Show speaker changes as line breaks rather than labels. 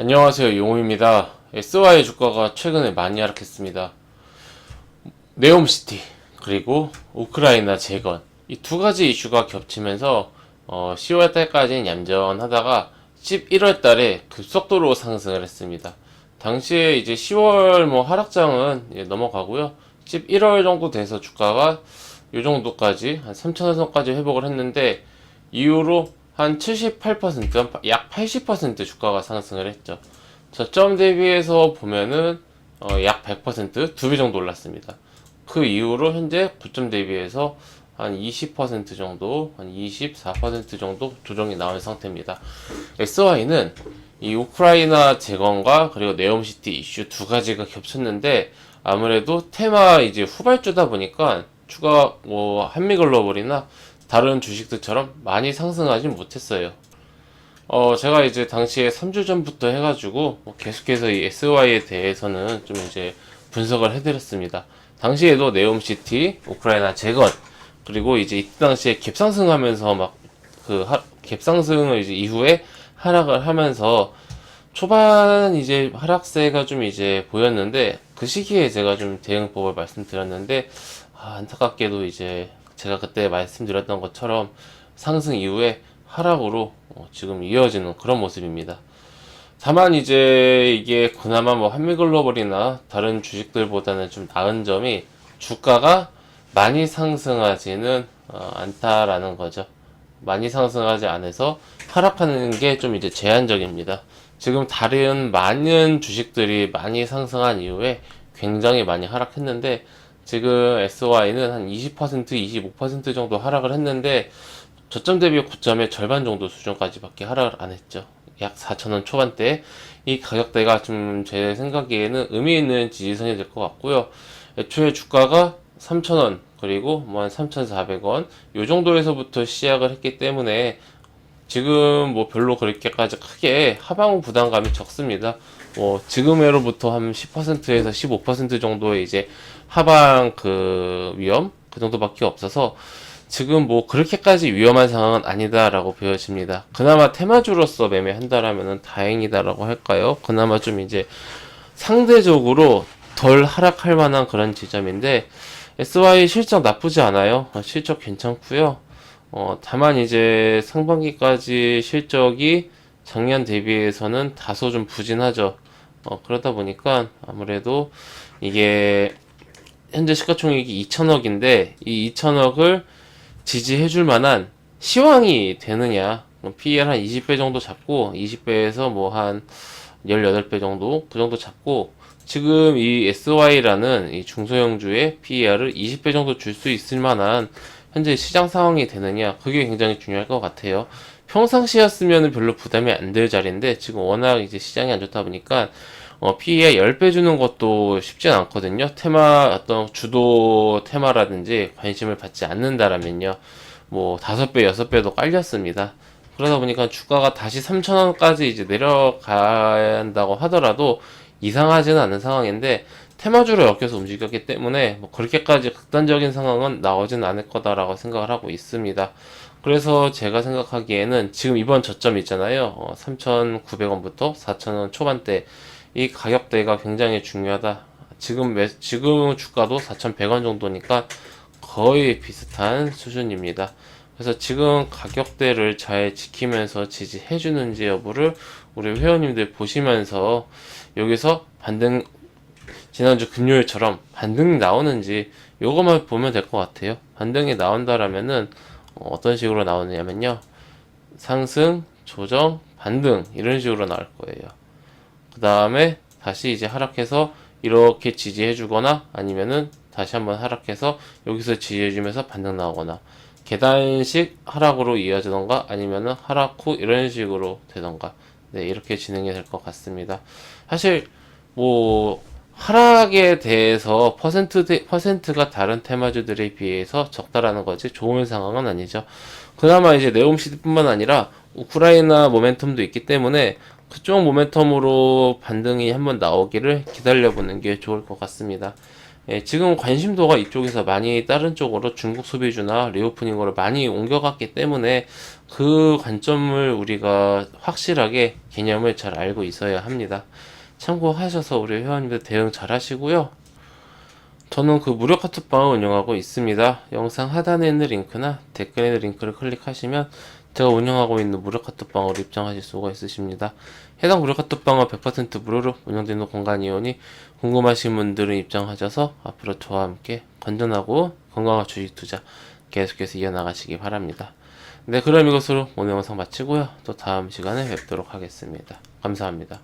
안녕하세요 용호입니다. SY 주가가 최근에 많이 하락했습니다. 네옴시티 그리고 우크라이나 재건 이 두 가지 이슈가 겹치면서 어, 10월 달까지는 얌전하다가 11월 달에 급속도로 상승을 했습니다. 당시에 이제 10월 뭐 하락장은 넘어가고요. 11월 정도 돼서 주가가 요 정도까지 한 3,000원 선까지 회복을 했는데 이후로 한 78%, 약 80% 주가가 상승을 했죠. 저점 대비해서 보면은 어, 약 100%, 두 배 정도 올랐습니다. 그 이후로 현재 고점 대비해서 한 20% 정도, 한 24% 정도 조정이 나온 상태입니다. SY는 이 우크라이나 재건과 그리고 네옴시티 이슈 두 가지가 겹쳤는데 아무래도 테마 이제 후발주다 보니까 추가 뭐 한미글로벌이나 다른 주식들처럼 많이 상승하진 못했어요. 어, 제가 이제 당시에 3주 전부터 해가지고 뭐 계속해서 이 SY에 대해서는 좀 이제 분석을 해드렸습니다. 당시에도 네옴시티, 우크라이나 재건, 그리고 이제 이때 당시에 갭상승하면서 막 그 갭상승을 이제 이후에 하락을 하면서 초반 이제 하락세가 좀 이제 보였는데 그 시기에 제가 좀 대응법을 말씀드렸는데 아, 안타깝게도 이제 제가 그때 말씀드렸던 것처럼 상승 이후에 하락으로 어, 지금 이어지는 그런 모습입니다. 다만 이제 이게 그나마 뭐 한미글로벌이나 다른 주식들보다는 좀 나은 점이 주가가 많이 상승하지는 어, 않다라는 거죠. 많이 상승하지 않아서 하락하는 게 좀 이제 제한적입니다. 지금 다른 많은 주식들이 많이 상승한 이후에 굉장히 많이 하락했는데 지금 SY는 한 20%, 25% 정도 하락을 했는데 저점 대비 고점의 절반 정도 수준까지밖에 하락을 안 했죠. 약 4,000원 초반대 이 가격대가 좀 제 생각에는 의미 있는 지지선이 될 것 같고요. 애초에 주가가 3,000원 그리고 뭐 한 3,400원 요 정도에서부터 시작을 했기 때문에 지금 뭐 별로 그렇게까지 크게 하방 부담감이 적습니다. 뭐 지금으로부터 한 10%에서 15% 정도의 이제 하방 그 위험 그 정도밖에 없어서 지금 뭐 그렇게까지 위험한 상황은 아니다라고 보여집니다. 그나마 테마주로서 매매한다라면은 다행이다라고 할까요? 그나마 좀 이제 상대적으로 덜 하락할 만한 그런 지점인데 SY 실적 나쁘지 않아요. 어, 실적 괜찮고요. 어, 다만 이제 상반기까지 실적이 작년 대비해서는 다소 좀 부진하죠. 어, 그러다 보니까 아무래도 이게 현재 시가총액이 2천억인데 이 2천억을 지지해 줄 만한 시황이 되느냐. 뭐 PER 한 20배 정도 잡고 20배에서 뭐 한 18배 정도 그 정도 잡고 지금 이 SY라는 이 중소형주의 PER을 20배 정도 줄 수 있을 만한 현재 시장 상황이 되느냐 그게 굉장히 중요할 것 같아요. 평상시였으면 별로 부담이 안 될 자리인데 지금 워낙 이제 시장이 안 좋다 보니까 어, PE에 10배 주는 것도 쉽진 않거든요. 테마 어떤 주도 테마라든지 관심을 받지 않는다라면요. 뭐 5배, 6배도 깔렸습니다. 그러다 보니까 주가가 다시 3,000원까지 이제 내려가야 한다고 하더라도 이상하지는 않은 상황인데 테마주로 엮여서 움직였기 때문에 뭐 그렇게까지 극단적인 상황은 나오진 않을 거다라고 생각을 하고 있습니다. 그래서 제가 생각하기에는 지금 이번 저점 있잖아요. 어, 3,900원부터 4,000원 초반대 이 가격대가 굉장히 중요하다. 지금 매, 지금 주가도 4,100원 정도니까 거의 비슷한 수준입니다. 그래서 지금 가격대를 잘 지키면서 지지해 주는지 여부를 우리 회원님들 보시면서 여기서 반등 지난주 금요일처럼 반등이 나오는지 요것만 보면 될 것 같아요. 반등이 나온다라면은 어, 어떤 식으로 나오냐면요. 상승, 조정, 반등 이런 식으로 나올 거예요. 그 다음에 다시 이제 하락해서 이렇게 지지해 주거나 아니면은 다시 한번 하락해서 여기서 지지해 주면서 반등 나오거나 계단식 하락으로 이어지던가 아니면은 하락 후 이런 식으로 되던가 네 이렇게 진행이 될 것 같습니다. 사실 뭐 하락에 대해서 퍼센트 대, 퍼센트가 다른 테마주들에 비해서 적다라는 거지 좋은 상황은 아니죠. 그나마 이제 네옴시드뿐만 아니라 우크라이나 모멘텀도 있기 때문에 그쪽 모멘텀으로 반등이 한번 나오기를 기다려보는 게 좋을 것 같습니다. 예, 지금 관심도가 이쪽에서 많이 다른 쪽으로 중국 소비주나 리오프닝으로 많이 옮겨갔기 때문에 그 관점을 우리가 확실하게 개념을 잘 알고 있어야 합니다. 참고하셔서 우리 회원님들 대응 잘 하시고요. 저는 그 무료 카톡방을 운영하고 있습니다. 영상 하단에 있는 링크나 댓글에 있는 링크를 클릭하시면 제가 운영하고 있는 무료 카톡방으로 입장하실 수가 있으십니다. 해당 무료 카톡방은 100% 무료로 운영되는 공간이오니 궁금하신 분들은 입장하셔서 앞으로 저와 함께 건전하고 건강한 주식 투자 계속해서 이어나가시기 바랍니다. 네, 그럼 이것으로 오늘 영상 마치고요. 또 다음 시간에 뵙도록 하겠습니다. 감사합니다.